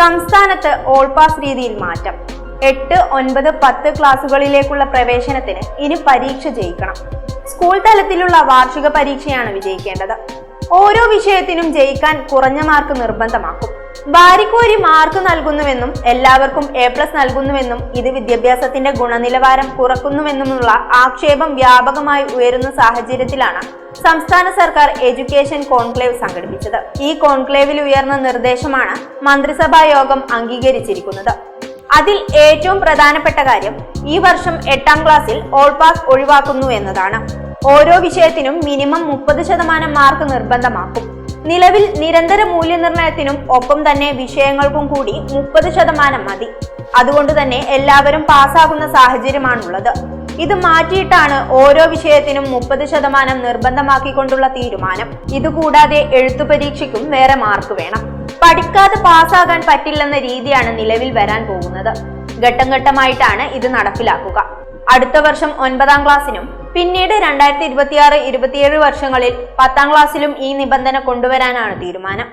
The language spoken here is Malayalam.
സംസ്ഥാനത്ത് ഓൾ പാസ് രീതിയിൽ മാറ്റം. എട്ട് ഒൻപത് പത്ത് ക്ലാസുകളിലേക്കുള്ള പ്രവേശനത്തിന് ഇനി പരീക്ഷ ജയിക്കണം. സ്കൂൾ തലത്തിലുള്ള വാർഷിക പരീക്ഷയാണ് വിജയിക്കേണ്ടത്. ഓരോ വിഷയത്തിനും ജയിക്കാൻ കുറഞ്ഞ മാർക്ക് നിർബന്ധമാക്കും. വാരിക്കോരി മാർക്ക് നൽകുന്നുവെന്നും എല്ലാവർക്കും എ പ്ലസ് നൽകുന്നുവെന്നും ഇത് വിദ്യാഭ്യാസത്തിന്റെ ഗുണനിലവാരം കുറക്കുന്നുവെന്നുമുള്ള ആക്ഷേപം വ്യാപകമായി ഉയരുന്ന സാഹചര്യത്തിലാണ് സംസ്ഥാന സർക്കാർ എഡ്യൂക്കേഷൻ കോൺക്ലേവ് സംഘടിപ്പിച്ചത്. ഈ കോൺക്ലേവിൽ ഉയർന്ന നിർദ്ദേശമാണ് മന്ത്രിസഭാ യോഗം അംഗീകരിച്ചിരിക്കുന്നത്. അതിൽ ഏറ്റവും പ്രധാനപ്പെട്ട കാര്യം ഈ വർഷം എട്ടാം ക്ലാസ്സിൽ ഓൾ പാസ് ഒഴിവാക്കുന്നു എന്നതാണ്. ഓരോ വിഷയത്തിനും മിനിമം മുപ്പത് ശതമാനം മാർക്ക് നിർബന്ധമാക്കും. നിലവിൽ നിരന്തര മൂല്യനിർണയത്തിനും ഒപ്പം തന്നെ വിഷയങ്ങൾക്കും കൂടി മുപ്പത് ശതമാനം മതി. അതുകൊണ്ട് തന്നെ എല്ലാവരും പാസ്സാകുന്ന സാഹചര്യമാണുള്ളത്. ഇത് മാറ്റിയിട്ടാണ് ഓരോ വിഷയത്തിനും മുപ്പത് ശതമാനം നിർബന്ധമാക്കിക്കൊണ്ടുള്ള തീരുമാനം. ഇതുകൂടാതെ എഴുത്തു പരീക്ഷയ്ക്കും വേറെ മാർക്ക് വേണം. പഠിക്കാതെ പാസ്സാകാൻ പറ്റില്ലെന്ന രീതിയാണ് നിലവിൽ വരാൻ പോകുന്നത്. ഘട്ടം ഘട്ടമായിട്ടാണ് ഇത് നടപ്പിലാക്കുക. അടുത്ത വർഷം ഒൻപതാം ക്ലാസ്സിനും പിന്നീട് രണ്ടായിരത്തി ഇരുപത്തിയാറ് ഇരുപത്തിയേഴ് വർഷങ്ങളിൽ പത്താം ക്ലാസ്സിലും ഈ നിബന്ധന കൊണ്ടുവരാനാണ് തീരുമാനം.